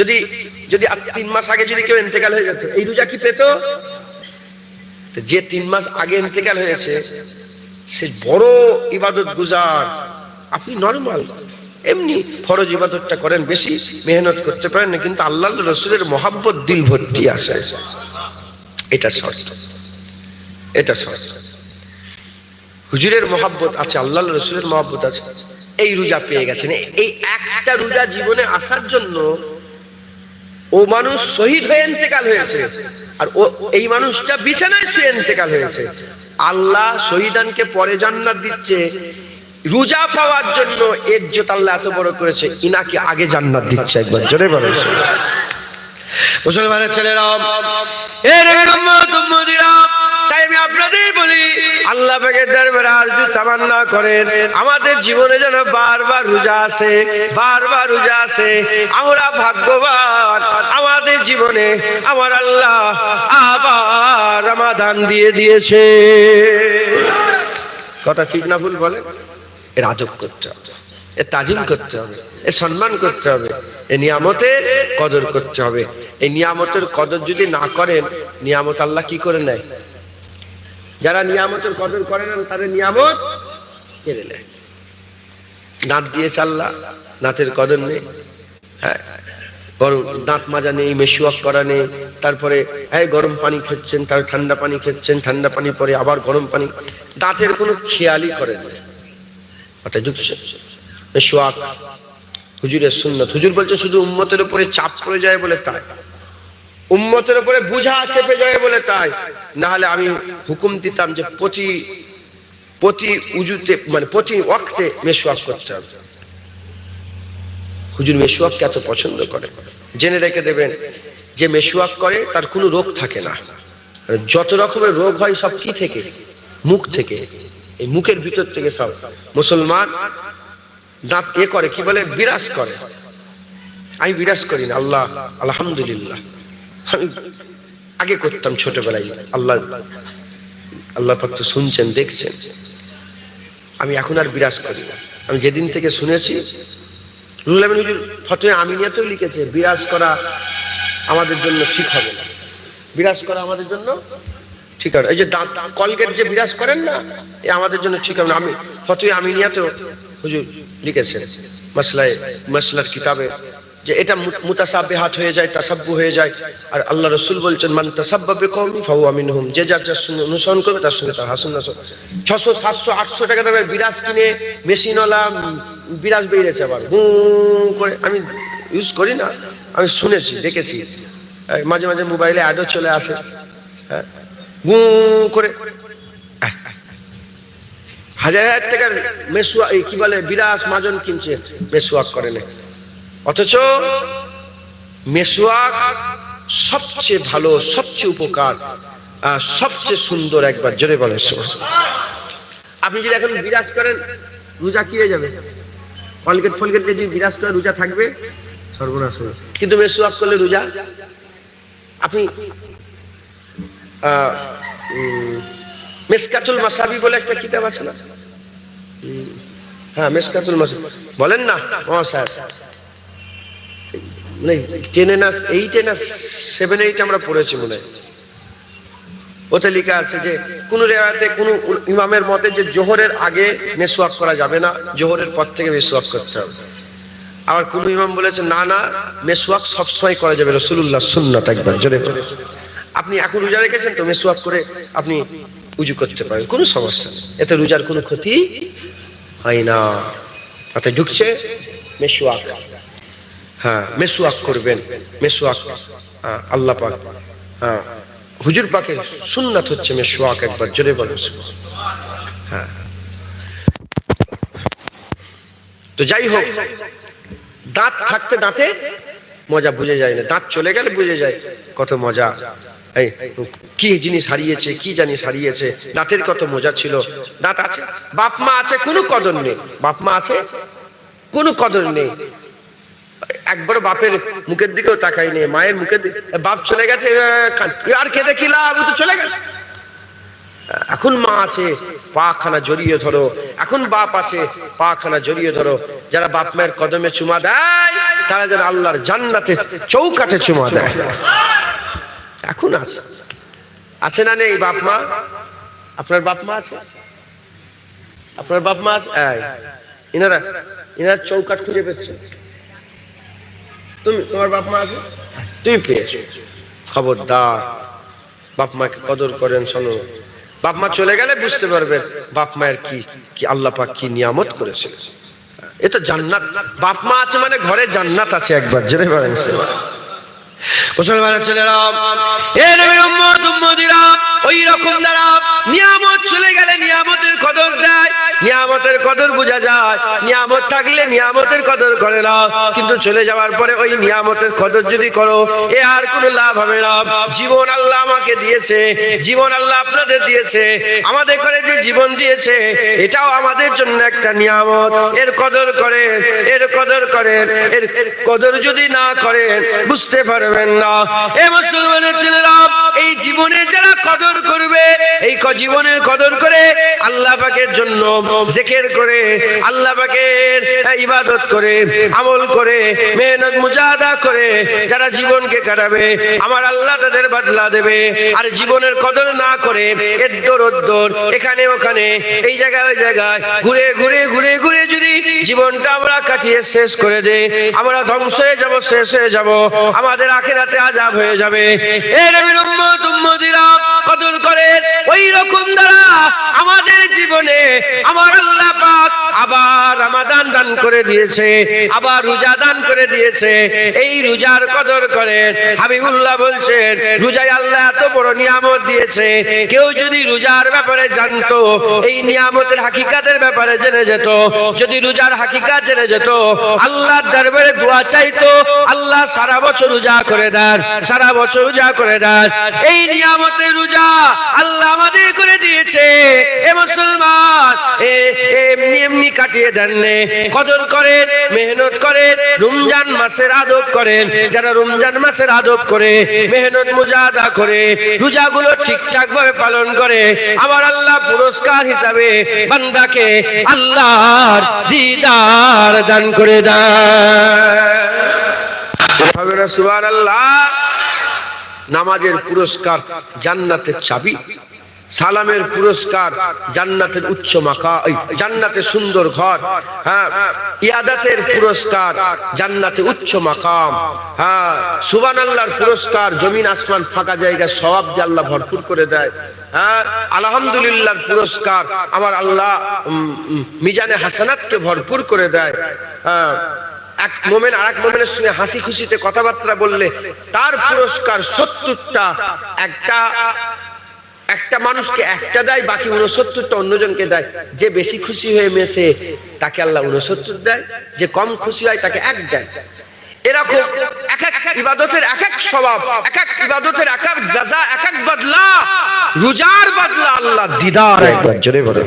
যদি যদি তিন মাস আগে যদি কেউ ইন্তেকাল হয়ে যেত, এই রোজা কি পেত? যে তিন মাস আগে ইন্তেকাল হয়েছে, সে বড় ইবাদত গুজার। আপনি নর্মাল এমনি ফরজ ইবাদতটা করেন, বেশি মেহনত করতে পারেন না, কিন্তু আল্লাহ রসুলের মহাব্বত দিল ভর্তি আসে এটা শর্ত। এটা শর্ত। হুজুরের মহাব্বত আছে, আল্লাহ রসুলের মহাব্বত আছে। এই রোজা পেয়ে গেছেন। এই একটা রোজা জীবনে আসার জন্য ও মানুষ শহীদ হয়ে ইন্তেকাল হয়েছে। আর ও, এই মানুষটা বিছানায় শুয়ে ইন্তেকাল হয়েছে। আল্লাহ শহীদানকে পরে জান্নাত দিচ্ছে। রোজা পাওয়ার জন্য এর জোত আল্লাহ এত বড় করেছে, ইনাকে আগে জান্নাত দিচ্ছে একবার, জোরে বলে মুসলমানের ছেলেরা তাই আমি আপনাদের বলি আল্লাহ পাকের দরবারে আরজু তামান্না করেন। আমাদের জীবনে যেন বারবার রোজা আসে, বারবার রোজা আসে। আমরা ভাগ্যবান, আমাদের জীবনে আমার আল্লাহ আবার রামাদান দিয়ে দিয়েছে। কথা ঠিক না ভুল বলে? এর আদব করতে হবে, এ তাজিম করতে হবে, এ সম্মান করতে হবে, এ নিয়ামতের কদর করতে হবে। এই নিয়ামতের কদর যদি না করেন, নিয়ামত আল্লাহ কি করে নেয়? যারা নিয়ামতের কদর করে না তাদের নিয়ামত কেড়ে নেয়। দাঁত দিয়ে চাল্লা দাঁতের কদর নেই। হ্যাঁ দাঁত মাজা নেই মেশুয়াক করা নেই। তারপরে হ্যাঁ গরম পানি খেচ্ছেন, তার ঠান্ডা পানি খেচ্ছেন, ঠান্ডা পানি পরে আবার গরম পানি। দাঁতের কোনো খেয়ালই করেন না। মেশুয়াক হুজুরের সুন্নত। হুজুর বলছে, শুধু উম্মতের উপরে চাপ পড়ে যায় বলে তাই। উম্মতের উপরে বুঝা চেপে যায় বলে তাই। না হলে আমি হুকুম দিতাম যে প্রতি প্রতি উজুতে মানে প্রতি ওয়াক্তে মেশুয়াক করতে হবে। হুজুর মেশুয়াককে এত পছন্দ করে। জেনে রেখে দেবেন, যে মেশুয়াক করে, তার কোনো রোগ থাকে না। যত রকমের রোগ হয়, সব কি থেকে? মুখ থেকে। এই মুখের ভিতর থেকে সব। মুসলমান দাঁত এ করে, কি বলে? বিরাজ করে। আমি বিরাজ করি না, আল্লাহ, আলহামদুলিল্লাহ। আগে করতাম ছোটবেলায়, আল্লাহ আল্লাহ পাক তো শুনছেন, দেখছেন। আমি এখন আর বিরাজ করি না। আমি যেদিন থেকে শুনেছি রুহুল আমিন হুজুর আমিনিয়াতেও লিখেছে, বিরাজ করা আমাদের জন্য ঠিক হবে না। বিরাজ করা আমাদের জন্য ঠিক হবে এই যে দাঁত, কলগেট যে বিরাজ করেন না, এ আমাদের জন্য ঠিক হবে না। আমি ফতোয়া আমিনিয়াতেও হুজুর লিখেছেন, মাসলায়, মাসলার কিতাবে যে এটা মুতাসাবিহাত হয়ে যায় তাসাব্বু হয়ে যায়। আর আল্লাহ রসুল বলছেন, মান তাসাব্বাবে কওমি ফাহু আমিনহুম যে যার যার সঙ্গে অনুসরণ করবে, তার সঙ্গে তার হাসন নাসন ছশো, সাতশো, আটশো টাকা দামের বিরাজ কিনে মেশিনওয়ালা বিরাজ বেরিয়েছে আবার। হু করে। আমি ইউজ করি না, আমি শুনেছি, দেখেছি। মাঝে মাঝে মোবাইলে অ্যাডও চলে আসে। হ্যাঁ হু করে। হাজার হাজার টাকার মেসুয়া কি বলে, বিরাজ, মাজন কিনছে মেসুয়াক করে না অথচ মেসুয়াক সবচেয়ে ভালো, সবচেয়ে উপকার সবচেয়ে সুন্দর একবার, জোরে বলে আপনি যদি এখন বিরাজ করেন, রোজা কি হয়ে যাবে? কলগেট ফলগেট যদি বিরাজ করে রোজা থাকবে? সর্বনাশ কিন্তু মেসুয়াক করলে রোজা? আপনি মেসকাতুল মাসাবি বলে একটা কিতাব আছে না? হ্যাঁ মেসকাতুল মাসাবি। বলেন না? ও নেই টেনে না এইটে না সেভেন এইট আমরা পড়েছি মনে ওতে লেখা আছে যে, কোন রেওয়াতে কোন ইমামের মতে যে জোহরের আগে মেসওয়াক করা যাবে না, জোহরের পর থেকে মেসওয়াক করতে হবে। আবার কোন ইমাম বলেছে, না না, মেসওয়াক সবসময় করা যাবে রসুল্লাহ সুন্নাত একবার, জোরে। আপনি এখন রোজা রেখেছেন তো মেসওয়াক করে আপনি উজু করতে পারেন, কোনো সমস্যা নেই। এতে রোজার কোনো ক্ষতি হয় না। তাতে ঢুকছে মেসওয়াক। হ্যাঁ মেসওয়াক করবেন মেসওয়াক হ্যাঁ, আল্লাহ পাক হ্যাঁ হুজুর পাকের সুন্নাত হচ্ছে মেসওয়াক একবার জোরে বলেন। হ্যাঁ। তো যাই হোক দাঁত থাকতে দাঁতে মজা বুঝে যায় না দাঁত চলে গেলে বুঝে যায় কত মজা। এই কি জিনিস হারিয়েছে কি জানিস হারিয়েছে দাঁতের কত মজা ছিল। দাঁত আছে বাপ মা আছে কোনো কদর নেই। বাপ মা আছে কোনো কদর নেই। একবার বাপের মুখের দিকেও তাকাই নেই মায়ের মুখের দিকে। বাপ চলে গেছে আর কেঁদে কি লাভ? তো চলে গেছে। এখন মা আছে পাখানা জড়িয়ে ধরো। এখন বাপ আছে পা খানা জড়িয়ে ধরো। যারা বাপ মায়ের কদমে চুমা দেয় তারা যেন আল্লাহর জান্নাতে চৌকাঠে চুমা দেয়। এখন আছে। আছে না নেই বাপ মা? আপনার বাপ মা আছে? আপনার বাপ মা আছে? এই, ইনারা ইনারা চৌকাঠ খুঁজে পেয়েছে। তুমি, তোমার বাপ মা আছে? তুমি পেয়েছ। খবরদার। বাপ মাকে কদর করেন, শোনো। বাপ মা চলে গেলে বুঝতে পারবেন বাপ মায়ের কি কি আল্লাহ পাক কি নিয়ামত করেছে এ তো জান্নাত। বাপ মা আছে মানে ঘরে জান্নাত আছে একবার জেনে পারেন মুসলমানের ছেলেরা, এ নবীর উম্মত, উম্মতিরা, ওই রকম দ্বারা নিয়ামত চলে গেলে নিয়ামতের কদর দেয় নিয়ামতের কদর বোঝা যায়। নিয়ামত থাকলে নিয়ামতের কদর করে না। কিন্তু চলে যাওয়ার পরে ওই নিয়ামতের কদর যদি করো, এ আর কোনো লাভ হবে না। জীবন আল্লাহ আমাকে দিয়েছে। জীবন আল্লাহ আপনাদের দিয়েছে। আমাদের করে যে জীবন দিয়েছে, এটাও আমাদের জন্য একটা নিয়ামত। এর কদর করেন এর কদর করেন এর কদর যদি না করেন বুঝতে পারবেন না। এ মুসলমানের ছেলেরা, এই জীবনে যারা কদর করবে, এই জীবনের কদর করে আল্লাহ পাকের জন্য জেকের করে, আল্লাহ পাকের ইবাদত করে, আমল করে, মেহনত মুজাহাদা করে, যারা জীবনকে কাটাবে, আমার আল্লাহ তাদের বদলা দেবে। আর জীবনের কদর না করে, এদ্দর ওদ্দর, এখানে ওখানে, এই জায়গায় ওই জায়গায়, ঘুরে ঘুরে ঘুরে ঘুরে যদি জীবনটা আমরা কাটিয়ে শেষ করে দেই, আমরা ধ্বংস হয়ে যাব, শেষ হয়ে যাব, আমাদের আখেরাতে আজাব হয়ে যাবে। এ নবীর উম্মত, উম্মতিরা কদর করেন ওই রকম দ্বারা আমাদের জীবনে আমার আল্লাহ পাক আবার রামাদান দান করে দিয়েছে, আবার রোজা দান করে দিয়েছে। এই রোজার কদর করেন হাবিবুল্লাহ বলছেন, রোজায় আল্লাহ এত বড় নিয়ামত দিয়েছে। কেউ যদি রোজার ব্যাপারে জানতো, এই নিয়ামতের হাকিকাতের ব্যাপারে জেনে যেত। যদি রোজার হাকিকাত জেনে যেত, আল্লাহর দরবারে দোয়া চাইতো, আল্লাহ সারা বছর রোজা করে দেন, সারা বছর রোজা করে দেন। এই নিয়ামতের রোজা আল্লাহ আমাদের করে দিয়েছে। এ মুসলমান এ এমনি কাটিয়ে দেননে কদর করেন, মেহনত করেন, রমজান মাসের আদব করেন। যারা রমজান মাসের আদব করে, মেহনত মুজাদা করে, রোজাগুলো ঠিকঠাক ভাবে পালন করে আমার আল্লাহ পুরস্কার হিসাবে বান্দাকে আল্লাহর দিদার দান করে দেয় হবে না, সুবহানাল্লাহ। নামাজের পুরস্কার জান্নাতের চাবি। সালামের পুরস্কার জান্নাতের উচ্চ মাকা এই, জান্নাতের সুন্দর ঘর হ্যাঁ ইয়াদাতের পুরস্কার জান্নাতে উচ্চ মাকাম হ্যাঁ সুবান আল্লাহর পুরস্কার জমিন আসমান ফাঁকা জায়গা সওয়াব যে আল্লাহ ভরপুর করে দেয় হ্যাঁ আলহামদুলিল্লাহর পুরস্কার আমার আল্লাহ মিজানে হাসানাতকে ভরপুর করে দেয় হ্যাঁ এক মোমেন আর এক মোমেনের সঙ্গে হাসি খুশিতে কথাবার্তা বললে তার পুরস্কার সত্তরটা একটা একটা মানুষকে একটা দেয়, বাকি উনসত্তরটা অন্যজনকে দেয়। যে বেশি খুশি হয়ে মেশে তাকে আল্লাহ উনসত্তর দেয়। যে কম খুশি হয়, তাকে এক দেয়। এরকম এক এক ইবাদতের এক এক স্বভাব, এক এক ইবাদতের এক এক যাজা এক এক বদলা। রোজার বদলা আল্লাহ দিদার একবার, জোরে বলে